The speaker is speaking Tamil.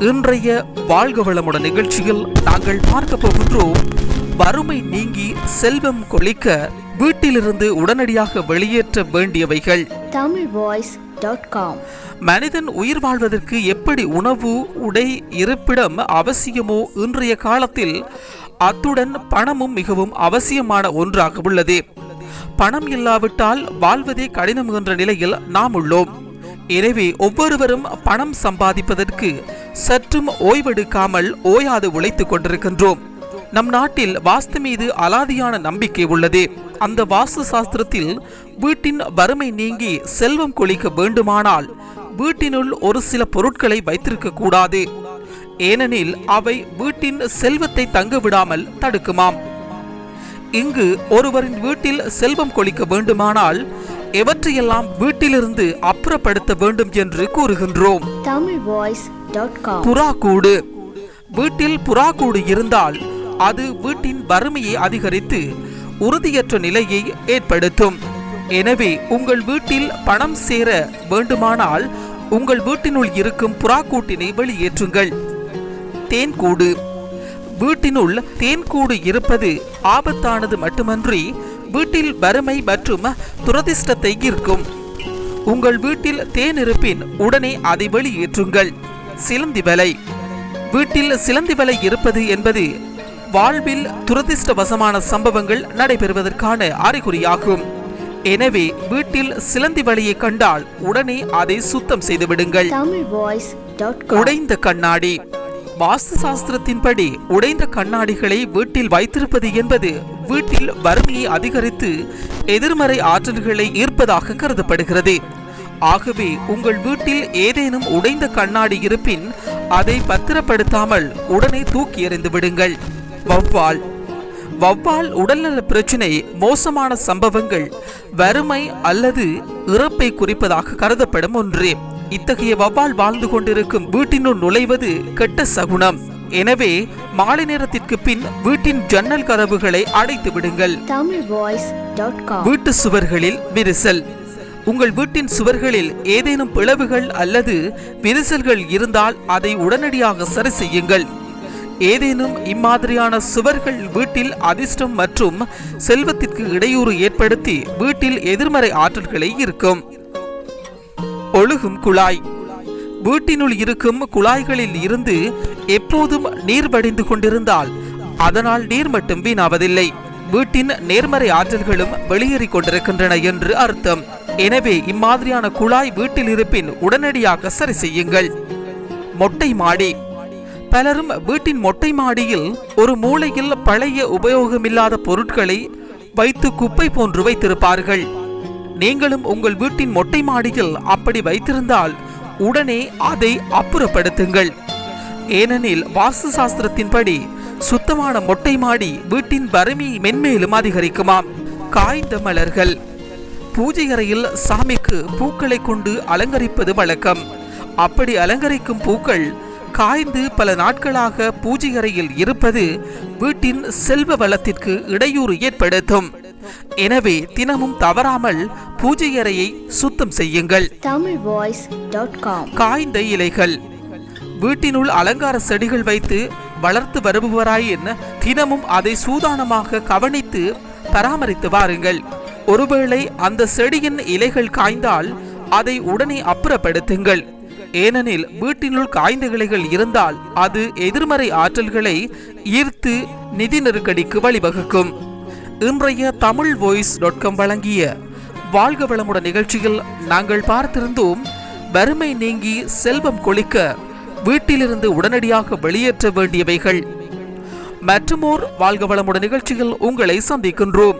இன்றைய வாழ்க வளமுடன் நிகழ்ச்சியில் நாங்கள் பார்க்க போகின்றோம். வறுமை நீங்கி செல்வம் கொளிக்க வீட்டிலிருந்து உடனடியாக வெளியேற்ற வேண்டியவைகள். Tamil voice dot com. மனிதன் உயிர் வாழ்வதற்கு எப்படி உணவு உடை இருப்பிடம் அவசியமோ இன்றைய காலத்தில் அத்துடன் பணமும் மிகவும் அவசியமான ஒன்றாக உள்ளது. பணம் இல்லாவிட்டால் வாழ்வதே கடினம் என்ற நிலையில் நாம் உள்ளோம். எனவே ஒவ்வொருவரும் பணம் சம்பாதிப்பதற்கு சற்றும் ஓய்வெடுக்காமல் ஓயாது உழைத்துக் கொண்டிருக்கின்றோம். நம் நாட்டில் வாஸ்து மீது அலாதியான நம்பிக்கை உள்ளது. அந்த வாஸ்து சாஸ்திரத்தில் வீட்டின் வறுமை நீங்கி செல்வம் கொளிக்க வேண்டுமானால் வீட்டினுள் ஒரு சில பொருட்களை வைத்திருக்க கூடாது. ஏனெனில் அவை வீட்டின் செல்வத்தை தங்க விடாமல் தடுக்குமாம். இங்கு ஒருவரின் வீட்டில் செல்வம் கொளிக்க வேண்டுமானால் எவற்றையெல்லாம் வீட்டிலிருந்து அப்புறப்படுத்த வேண்டும் என்று கூறுகின்றோம். தமிழ் வாய்ஸ் புறாக்கூடு. வீட்டில் புறாக்கூடு இருந்தால் அது வீட்டின் வறுமையை அதிகரித்து உறுதியற்ற நிலையை ஏற்படுத்தும். எனவே உங்கள் வீட்டில் பணம் சேர வேண்டுமானால் உங்கள் வீட்டினுள் இருக்கும் புறாக்கூட்டினை வெளியேற்றுங்கள். தேன்கூடு. வீட்டினுள் தேன்கூடு இருப்பது ஆபத்தானது மட்டுமன்றி வீட்டில் வறுமை மற்றும் துரதிர்ஷ்டத்தை ஈர்க்கும். உங்கள் வீட்டில் தேன் இருப்பின் உடனே அதை வெளியேற்றுங்கள். சிலந்தி வலை. வீட்டில் சிலந்தி வலை இருப்பது என்பது வாழ்வில் துரதிர்ஷ்டவசமான சம்பவங்கள் நடைபெறுவதற்கான அறிகுறியாகும். எனவே வீட்டில் சிலந்தி வலையை கண்டால் உடனே அதை சுத்தம் செய்து விடுங்கள். உடைந்த கண்ணாடி. வாஸ்து சாஸ்திரத்தின்படி உடைந்த கண்ணாடிகளை வீட்டில் வைத்திருப்பது என்பது வீட்டில் வறுமையை அதிகரித்து எதிர்மறை ஆற்றல்களை ஈர்ப்பதாக கருதப்படுகிறது. ஆகவே உங்கள் வீட்டில் ஏதேனும் உடைந்த கண்ணாடி இருப்பின் அதை பத்திரப்படுத்தாமல் உடனே தூக்கி எறிந்து விடுங்கள். வௌவால். வௌவால் உடல்நல பிரச்சினை மோசமான சம்பவங்கள் வறுமை அல்லது இறப்பை குறிப்பதாக கருதப்படும் ஒன்று. இத்தகைய வௌவால் வாழ்ந்து கொண்டிருக்கும் வீட்டினுள் நுழைவது கெட்ட சகுனம். எனவே மாலை நேரத்திற்கு பின் வீட்டின் ஜன்னல் கதவுகளை அடைத்து விடுங்கள் வீட்டு சுவர்களில் விரிசல். உங்கள் வீட்டின் சுவர்களில் ஏதேனும் பிளவுகள் அல்லது விரிசல்கள் இருந்தால் அதை உடனடியாக சரி செய்யுங்கள். ஏதேனும் இம்மாதிரியான சுவர்கள் வீட்டில் அதிர்ஷ்டம் மற்றும் செல்வத்திற்கு இடையூறு ஏற்படுத்தி வீட்டில் எதிர்மறை ஆற்றல்களை இருக்கும் ஒழுகும் குழாய். வீட்டினுள் இருக்கும் குழாய்களில் இருந்து எப்போதும் நீர் வடிந்து கொண்டிருந்தால் அதனால் நீர் மட்டும் வீணாவதில்லை. வீட்டின் நேர்மறை ஆற்றல்களும் வெளியேறிக் கொண்டிருக்கின்றன என்று அர்த்தம். எனவே இம்மாதிரியான குழாய் வீட்டில் இருப்பின் உடனடியாக சரி செய்யுங்கள். மொட்டை மாடி. பலரும் வீட்டின் மொட்டை மாடியில் ஒரு மூலையில் பழைய உபயோகமில்லாத பொருட்களை வைத்து குப்பை போன்று வைத்திருப்பார்கள். நீங்களும் உங்கள் வீட்டின் மொட்டை மாடியில் அப்படி வைத்திருந்தால் உடனே அதை அப்புறப்படுத்துங்கள். ஏனெனில் வாஸ்து சாஸ்திரத்தின்படி சுத்தமான மொட்டை மாடி வீட்டின் வறுமையை மென்மேலும் அதிகரிக்குமாம். காய்ந்த மலர்கள். பூஜை அறையில் சாமிக்கு பூக்களை கொண்டு அலங்கரிப்பது வழக்கம். அப்படி அலங்கரிக்கும் பூக்கள் காய்ந்து பல நாட்களாக பூஜை அறையில் இருப்பது வீட்டின் செல்வ வளத்திற்கு இடையூறு ஏற்படுத்தும். எனவே தினமும் தவறாமல் பூஜை அறையை சுத்தம் செய்யுங்கள். வாய்ஸ் காய்ந்த இலைகள். வீட்டினுள் அலங்கார செடிகள் வைத்து வளர்த்து வருபவராயின் தினமும் அதை சூதானமாக கவனித்து பராமரித்து வாருங்கள். ஒருவேளை அந்த செடியின் இலைகள் காய்ந்தால் அதை உடனே அப்புறப்படுத்துங்கள். ஏனெனில் வீட்டினுள் காய்ந்த இலைகள் இருந்தால் அது எதிர்மறை ஆற்றல்களை ஈர்த்து நிதி நெருக்கடிக்கு வழிவகுக்கும். இன்றைய தமிழ் வாய்ஸ் டாட் காம் வழங்கிய வாழ்க வளமுடன் நிகழ்ச்சியில் நாங்கள் பார்த்திருந்தோம் வறுமை நீங்கி செல்வம் கொளிக்க வீட்டிலிருந்து உடனடியாக வெளியேற்ற வேண்டியவைகள். மற்றுமோர் வாழ்க வளமுடன் நிகழ்ச்சியில் உங்களை சந்திக்கின்றோம்.